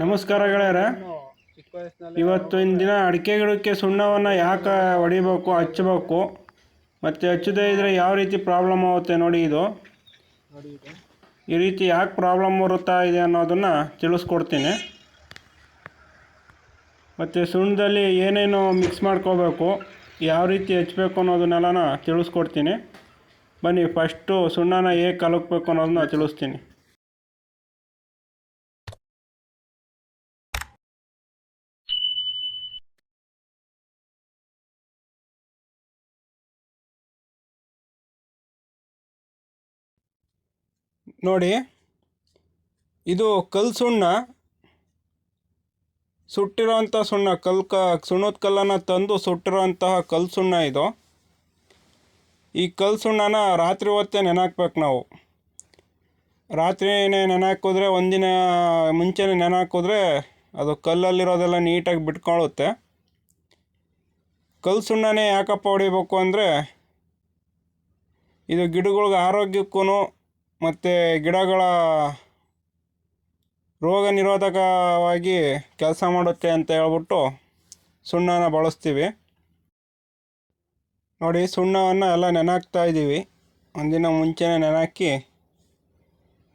ನಮಸ್ಕಾರ ಗೆಳೆಯರ. ಇವತ್ತಿನ ದಿನ ಅಡಿಕೆ ಗಿಡಕ್ಕೆ ಸುಣ್ಣವನ್ನು ಯಾಕೆ ಹೊಡಿಬೇಕು, ಹಚ್ಚಬೇಕು, ಮತ್ತು ಹಚ್ಚದೇ ಇದ್ದರೆ ಯಾವ ರೀತಿ ಪ್ರಾಬ್ಲಮ್ ಆಗುತ್ತೆ ನೋಡಿ ಇದು. ಈ ರೀತಿ ಯಾಕೆ ಪ್ರಾಬ್ಲಮ್ ಬರುತ್ತಾ ಇದೆ ಅನ್ನೋದನ್ನು ತಿಳಿಸ್ಕೊಡ್ತೀನಿ. ಮತ್ತು ಸುಣ್ಣದಲ್ಲಿ ಏನೇನು ಮಿಕ್ಸ್ ಮಾಡ್ಕೋಬೇಕು, ಯಾವ ರೀತಿ ಹಚ್ಚಬೇಕು ಅನ್ನೋದನ್ನೆಲ್ಲನ ತಿಳಿಸ್ಕೊಡ್ತೀನಿ. ಬನ್ನಿ ಫಸ್ಟು ಸುಣ್ಣನ ಹೇಗೆ ಕಲಕ್ಬೇಕು ಅನ್ನೋದನ್ನ ತಿಳಿಸ್ತೀನಿ. ನೋಡಿ, ಇದು ಕಲ್ ಸುಣ್ಣ. ಸುಟ್ಟಿರೋಂಥ ಸುಣ್ಣ ಕಲ್ಕ ಸುಣ್ಣದ ಕಲ್ಲನ್ನು ತಂದು ಸುಟ್ಟಿರೋಂತಹ ಕಲ್ ಸುಣ್ಣ ಇದು. ಈ ಕಲ್ ಸುಣ್ಣನ ರಾತ್ರಿ ಹೊತ್ತೇ ನೆನಾಕ್ಬೇಕು ನಾವು. ರಾತ್ರಿನೇ ನೆನಾಕಿದ್ರೆ, ಒಂದಿನ ಮುಂಚೆನೇ ನೆನಾಕಿದ್ರೆ ಅದು ಕಲ್ಲಲ್ಲಿರೋದೆಲ್ಲ ನೀಟಾಗಿ ಬಿಟ್ಕೊಳ್ಳುತ್ತೆ. ಕಲ್ಲು ಸುಣ್ಣನೇ ಯಾಕಪ್ಪ ಹೊಡಿಬೇಕು ಅಂದರೆ, ಇದು ಗಿಡಗಳ್ಗೆ ಆರೋಗ್ಯಕ್ಕೂ ಮತ್ತು ಗಿಡಗಳ ರೋಗ ನಿರೋಧಕವಾಗಿ ಕೆಲಸ ಮಾಡುತ್ತೆ ಅಂತ ಹೇಳ್ಬಿಟ್ಟು ಸುಣ್ಣನ ಬಳಸ್ತೀವಿ. ನೋಡಿ, ಸುಣ್ಣವನ್ನು ಎಲ್ಲ ನೆನಾಕ್ತಾ ಇದ್ದೀವಿ. ಒಂದಿನ ಮುಂಚೆನೇ ನೆನಾಕಿ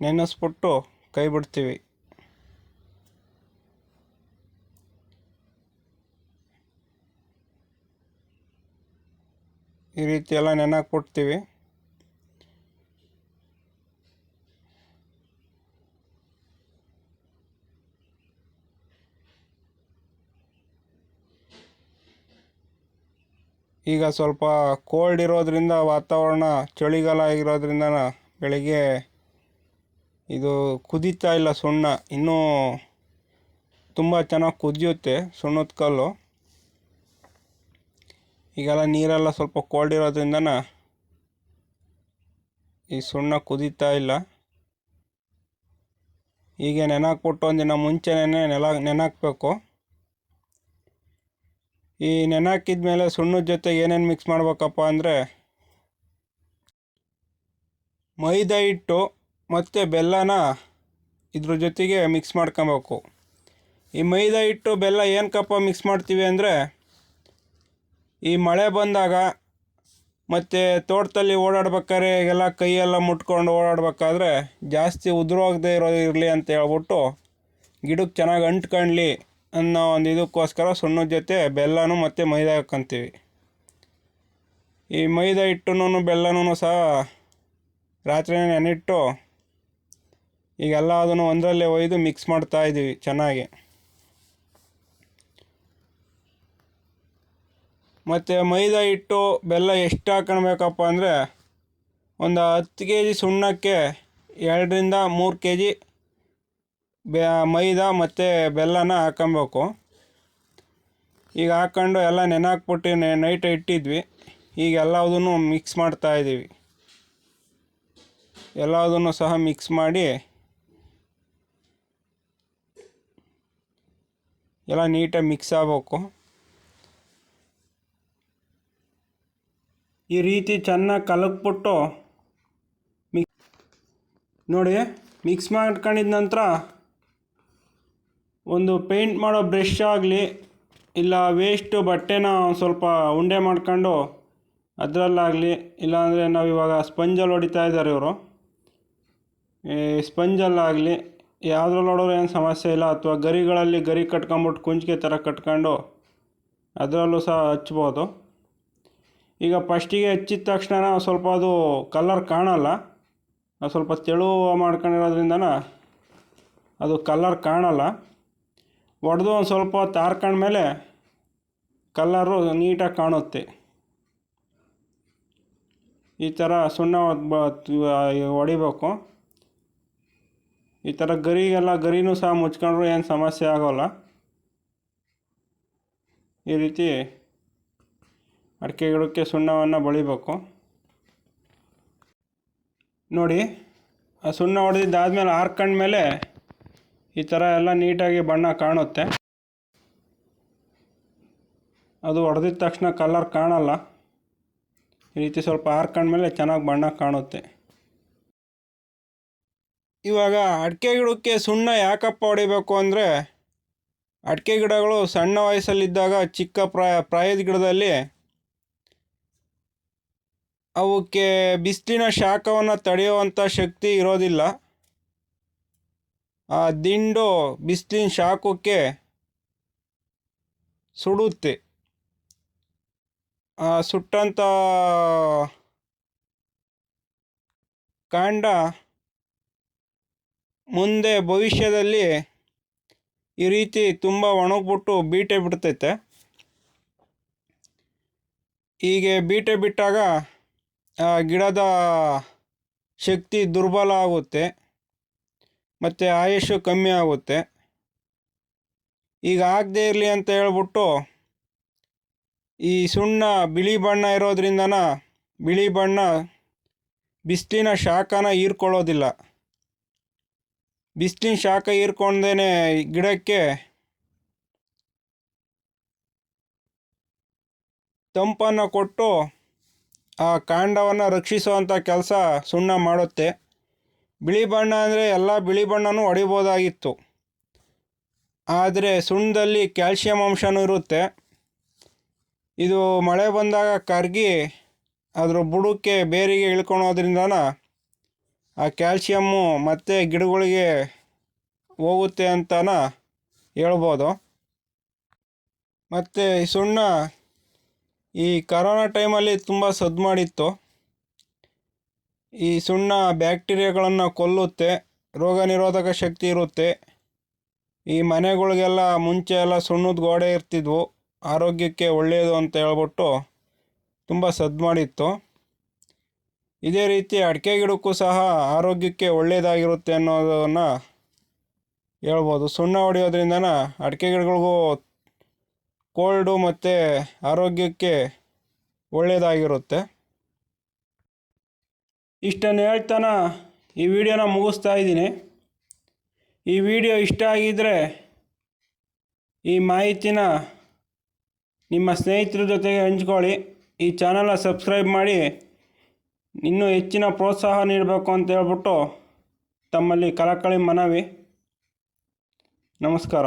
ನೆನೆಸ್ಬಿಟ್ಟು ಕೈ ಬಿಡ್ತೀವಿ. ಈ ರೀತಿ ಎಲ್ಲ ಈಗ ಸ್ವಲ್ಪ ಕೋಲ್ಡ್ ಇರೋದರಿಂದ ವಾತಾವರಣ ಚಳಿಗಾಲ ಆಗಿರೋದ್ರಿಂದ ಬೆಳಿಗ್ಗೆ ಇದು ಕುದೀತಾ ಇಲ್ಲ ಸುಣ್ಣ. ಇನ್ನೂ ತುಂಬ ಚೆನ್ನಾಗಿ ಕುದಿಯುತ್ತೆ ಸುಣ್ಣದ ಕಲ್ಲು. ಈಗೆಲ್ಲ ನೀರೆಲ್ಲ ಸ್ವಲ್ಪ ಕೋಲ್ಡ್ ಇರೋದ್ರಿಂದ ಈ ಸುಣ್ಣ ಕುದೀತಾ ಇಲ್ಲ. ಹೀಗೆ ನೆನಾಕ್ಬಿಟ್ಟು ಒಂದಿನ ಮುಂಚೆನೇ ನೆಲ ನೆನಾಕಬೇಕು. ಈ ನೆನಾಕಿದ ಮೇಲೆ ಸುಣ್ಣದ ಜೊತೆ ಏನೇನು ಮಿಕ್ಸ್ ಮಾಡ್ಬೇಕಪ್ಪ ಅಂದರೆ ಮೈದಾ ಹಿಟ್ಟು ಮತ್ತು ಬೆಲ್ಲನ ಇದ್ರ ಜೊತೆಗೆ ಮಿಕ್ಸ್ ಮಾಡ್ಕೊಬೇಕು. ಈ ಮೈದಾ ಹಿಟ್ಟು, ಬೆಲ್ಲ ಏನಕ್ಕಪ್ಪ ಮಿಕ್ಸ್ ಮಾಡ್ತೀವಿ ಅಂದರೆ ಈ ಮಳೆ ಬಂದಾಗ ಮತ್ತು ತೋಟದಲ್ಲಿ ಓಡಾಡ್ಬೇಕಾದ್ರೆ ಎಲ್ಲ ಕೈಯೆಲ್ಲ ಮುಟ್ಕೊಂಡು ಓಡಾಡ್ಬೇಕಾದ್ರೆ ಜಾಸ್ತಿ ಉದುರೋಗದೆ ಇರೋ ಇರಲಿ ಅಂತ ಹೇಳ್ಬಿಟ್ಟು ಗಿಡಕ್ಕೆ ಚೆನ್ನಾಗಿ ಅಂಟ್ಕೊಳ್ಳಿ ಅನ್ನೋ ಒಂದು ಇದಕ್ಕೋಸ್ಕರ ಸುಣ್ಣದ ಜೊತೆ ಬೆಲ್ಲನೂ ಮತ್ತು ಮೈದಾ ಹಾಕ್ಕೊಂತೀವಿ ಈ ಮೈದಾ ಹಿಟ್ಟುನೂ ಬೆಲ್ಲನೂ ಸಹ ರಾತ್ರಿ ನೆನಿಟ್ಟು ಈಗೆಲ್ಲ ಅದನ್ನು ಒಂದರಲ್ಲೇ ಒಯ್ದು ಮಿಕ್ಸ್ ಮಾಡ್ತಾ ಇದ್ದೀವಿ ಚೆನ್ನಾಗಿ. ಮತ್ತು ಮೈದಾ ಹಿಟ್ಟು, ಬೆಲ್ಲ ಎಷ್ಟು ಹಾಕೊಳ್ಬೇಕಪ್ಪ ಅಂದರೆ ಒಂದು ಹತ್ತು ಕೆ ಜಿ ಸುಣ್ಣಕ್ಕೆ ಎರಡರಿಂದ ಮೂರು ಕೆ ಜಿ ಬೆ, ಮೈದಾ ಮತ್ತು ಬೆಲ್ಲನ ಹಾಕೊಬೇಕು. ಈಗ ಹಾಕ್ಕೊಂಡು ಎಲ್ಲ ನೆನಾಕ್ಬಿಟ್ಟು ನೈಟ್ ಇಟ್ಟಿದ್ವಿ. ಈಗ ಎಲ್ಲದನ್ನು ಮಿಕ್ಸ್ ಮಾಡ್ತಾ ಇದ್ದೀವಿ. ಎಲ್ಲದನ್ನು ಸಹ ಮಿಕ್ಸ್ ಮಾಡಿ ಎಲ್ಲ ನೀಟಾಗಿ ಮಿಕ್ಸ್ ಆಗಬೇಕು. ಈ ರೀತಿ ಚೆನ್ನಾಗಿ ಕಲಕ್ಬಿಟ್ಟು ಮಿಕ್ ನೋಡಿ ಮಿಕ್ಸ್ ಮಾಡ್ಕೊಂಡಿದ ನಂತರ ಒಂದು ಪೇಂಟ್ ಮಾಡೋ ಬ್ರಷ್ ಆಗಲಿ, ಇಲ್ಲ ವೇಸ್ಟು ಬಟ್ಟೆನ ಸ್ವಲ್ಪ ಉಂಡೆ ಮಾಡ್ಕೊಂಡು ಅದರಲ್ಲಾಗಲಿ, ಇಲ್ಲಾಂದರೆ ನಾವು ಇವಾಗ ಸ್ಪಂಜಲ್ಲಿ ಹೊಡಿತಾ ಇದ್ದಾರೆ ಇವರು. ಈ ಸ್ಪಂಜಲ್ಲಾಗಲಿ ಯಾವುದ್ರಲ್ಲಿ ಹೊಡೋರು ಏನು ಸಮಸ್ಯೆ ಇಲ್ಲ. ಅಥವಾ ಗರಿಗಳಲ್ಲಿ ಗರಿ ಕಟ್ಕೊಂಬಿಟ್ಟು ಕುಂಚಿಗೆ ಥರ ಕಟ್ಕೊಂಡು ಅದರಲ್ಲೂ ಸಹ ಹಚ್ಬೋದು. ಈಗ ಫಸ್ಟಿಗೆ ಹಚ್ಚಿದ ತಕ್ಷಣ ಸ್ವಲ್ಪ ಅದು ಕಲ್ಲರ್ ಕಾಣಲ್ಲ. ಸ್ವಲ್ಪ ತೆಳುವ ಮಾಡ್ಕೊಂಡಿರೋದ್ರಿಂದನ ಅದು ಕಲ್ಲರ್ ಕಾಣಲ್ಲ. ಒಡೆದು ಒಂದು ಸ್ವಲ್ಪ ಹೊತ್ತು ಮೇಲೆ ಕಲ್ಲರು ನೀಟಾಗಿ ಕಾಣುತ್ತೆ. ಈ ಥರ ಸುಣ್ಣ ಹೊಡಿಬೇಕು. ಈ ಥರ ಗರಿಗೆಲ್ಲ ಗರಿನೂ ಸಹ ಮುಚ್ಕೊಂಡ್ರು ಏನು ಸಮಸ್ಯೆ ಆಗೋಲ್ಲ. ಈ ರೀತಿ ಅಡಿಕೆ ಗಿಡಕ್ಕೆ ಸುಣ್ಣವನ್ನು ಬಳಿಬೇಕು. ನೋಡಿ, ಆ ಸುಣ್ಣ ಹೊಡೆದಿದ್ದಾದ್ಮೇಲೆ ಆರ್ಕೊಂಡ್ಮೇಲೆ ಈ ಥರ ಎಲ್ಲ ನೀಟಾಗಿ ಬಣ್ಣ ಕಾಣುತ್ತೆ. ಅದು ಹೊಡೆದಿದ ತಕ್ಷಣ ಕಲರ್ ಕಾಣಲ್ಲ. ಈ ರೀತಿ ಸ್ವಲ್ಪ ಆರ್ಕೊಂಡ್ಮೇಲೆ ಚೆನ್ನಾಗಿ ಬಣ್ಣ ಕಾಣುತ್ತೆ. ಇವಾಗ ಅಡಿಕೆ ಗಿಡಕ್ಕೆ ಸುಣ್ಣ ಯಾಕಪ್ಪ ಹೊಡಿಬೇಕು ಅಂದರೆ, ಅಡಿಕೆ ಗಿಡಗಳು ಸಣ್ಣ ವಯಸ್ಸಲ್ಲಿದ್ದಾಗ, ಚಿಕ್ಕ ಪ್ರಾಯ ಪ್ರಾಯದ ಗಿಡದಲ್ಲಿ ಅವಕ್ಕೆ ಬಿಸಿಲಿನ ಶಾಖವನ್ನು ತಡೆಯುವಂಥ ಶಕ್ತಿ ಇರೋದಿಲ್ಲ. ಆ ದಿಂಡು ಬಿಸಿಲಿನ ಶಾಖಕ್ಕೆ ಸುಡುತ್ತೆ. ಆ ಸುಟ್ಟಂಥ ಕಾಂಡ ಮುಂದೆ ಭವಿಷ್ಯದಲ್ಲಿ ಈ ರೀತಿ ತುಂಬ ಒಣಗ್ಬಿಟ್ಟು ಬೀಟೆ ಬಿಡ್ತೈತೆ. ಹೀಗೆ ಬೀಟೆ ಬಿಟ್ಟಾಗ ಗಿಡದ ಶಕ್ತಿ ದುರ್ಬಲ ಆಗುತ್ತೆ. ಮತ್ತು ಆಯುಷು ಕಮ್ಮಿ ಆಗುತ್ತೆ. ಈಗ ಆಗದೇ ಇರಲಿ ಅಂತ ಹೇಳ್ಬಿಟ್ಟು ಈ ಸುಣ್ಣ ಬಿಳಿ ಬಣ್ಣ ಇರೋದ್ರಿಂದನ ಬಿಳಿ ಬಣ್ಣ ಬಿಸಿಲಿನ ಶಾಖನ ಹೀರ್ಕೊಳ್ಳೋದಿಲ್ಲ. ಬಿಸಿಲಿನ ಶಾಖ ಹೀರ್ಕೊಂಡೇ ಗಿಡಕ್ಕೆ ತಂಪನ್ನು ಕೊಟ್ಟು ಆ ಕಾಂಡವನ್ನು ರಕ್ಷಿಸುವಂಥ ಕೆಲಸ ಸುಣ್ಣ ಮಾಡುತ್ತೆ. ಬಿಳಿ ಬಣ್ಣ ಅಂದರೆ ಎಲ್ಲ ಬಿಳಿ ಬಣ್ಣನೂ ಹೊಡಿಬೋದಾಗಿತ್ತು. ಆದರೆ ಸುಣ್ಣದಲ್ಲಿ ಕ್ಯಾಲ್ಶಿಯಂ ಅಂಶನೂ ಇರುತ್ತೆ. ಇದು ಮಳೆ ಬಂದಾಗ ಕರಗಿ ಅದರ ಬುಡಕ್ಕೆ ಬೇರಿಗೆ ಇಳ್ಕೊಳೋದ್ರಿಂದನ ಆ ಕ್ಯಾಲ್ಶಿಯಮ್ಮು ಮತ್ತೆ ಗಿಡಗಳಿಗೆ ಹೋಗುತ್ತೆ ಅಂತನ ಹೇಳ್ಬೋದು. ಮತ್ತು ಸುಣ್ಣ ಈ ಕರೋನಾ ಟೈಮಲ್ಲಿ ತುಂಬ ಸದ್ದು ಮಾಡಿತ್ತು. ಈ ಸುಣ್ಣ ಬ್ಯಾಕ್ಟೀರಿಯಾಗಳನ್ನು ಕೊಲ್ಲುತ್ತೆ, ರೋಗ ನಿರೋಧಕ ಶಕ್ತಿ ಇರುತ್ತೆ. ಈ ಮನೆಗಳಿಗೆಲ್ಲ ಮುಂಚೆ ಎಲ್ಲ ಸುಣ್ಣದ ಗೋಡೆ ಇರ್ತಿದ್ವು. ಆರೋಗ್ಯಕ್ಕೆ ಒಳ್ಳೆಯದು ಅಂತ ಹೇಳ್ಬಿಟ್ಟು ತುಂಬ ಸದ್ದು ಮಾಡಿತ್ತು. ಇದೇ ರೀತಿ ಅಡಿಕೆ ಗಿಡಕ್ಕೂ ಸಹ ಆರೋಗ್ಯಕ್ಕೆ ಒಳ್ಳೆಯದಾಗಿರುತ್ತೆ ಅನ್ನೋದನ್ನು ಹೇಳ್ಬೋದು. ಸುಣ್ಣ ಹೊಡೆಯೋದ್ರಿಂದನ ಅಡಿಕೆ ಗಿಡಗಳಿಗೂ ಕೋಲ್ಡು ಮತ್ತು ಆರೋಗ್ಯಕ್ಕೆ ಒಳ್ಳೆಯದಾಗಿರುತ್ತೆ ಇಷ್ಟನ್ನು ಹೇಳ್ತಾನ ಈ ವಿಡಿಯೋನ ಮುಗಿಸ್ತಾ ಇದ್ದೀನಿ. ಈ ವಿಡಿಯೋ ಇಷ್ಟ ಆಗಿದ್ದರೆ ಈ ಮಾಹಿತಿನ ನಿಮ್ಮ ಸ್ನೇಹಿತರ ಜೊತೆಗೆ ಹಂಚ್ಕೊಳ್ಳಿ. ಈ ಚಾನಲ್ನ ಸಬ್ಸ್ಕ್ರೈಬ್ ಮಾಡಿ ಇನ್ನೂ ಹೆಚ್ಚಿನ ಪ್ರೋತ್ಸಾಹ ನೀಡಬೇಕು ಅಂತ ಹೇಳ್ಬಿಟ್ಟು ತಮ್ಮಲ್ಲಿ ಕಳಕಳಿ ಮನವಿ. ನಮಸ್ಕಾರ.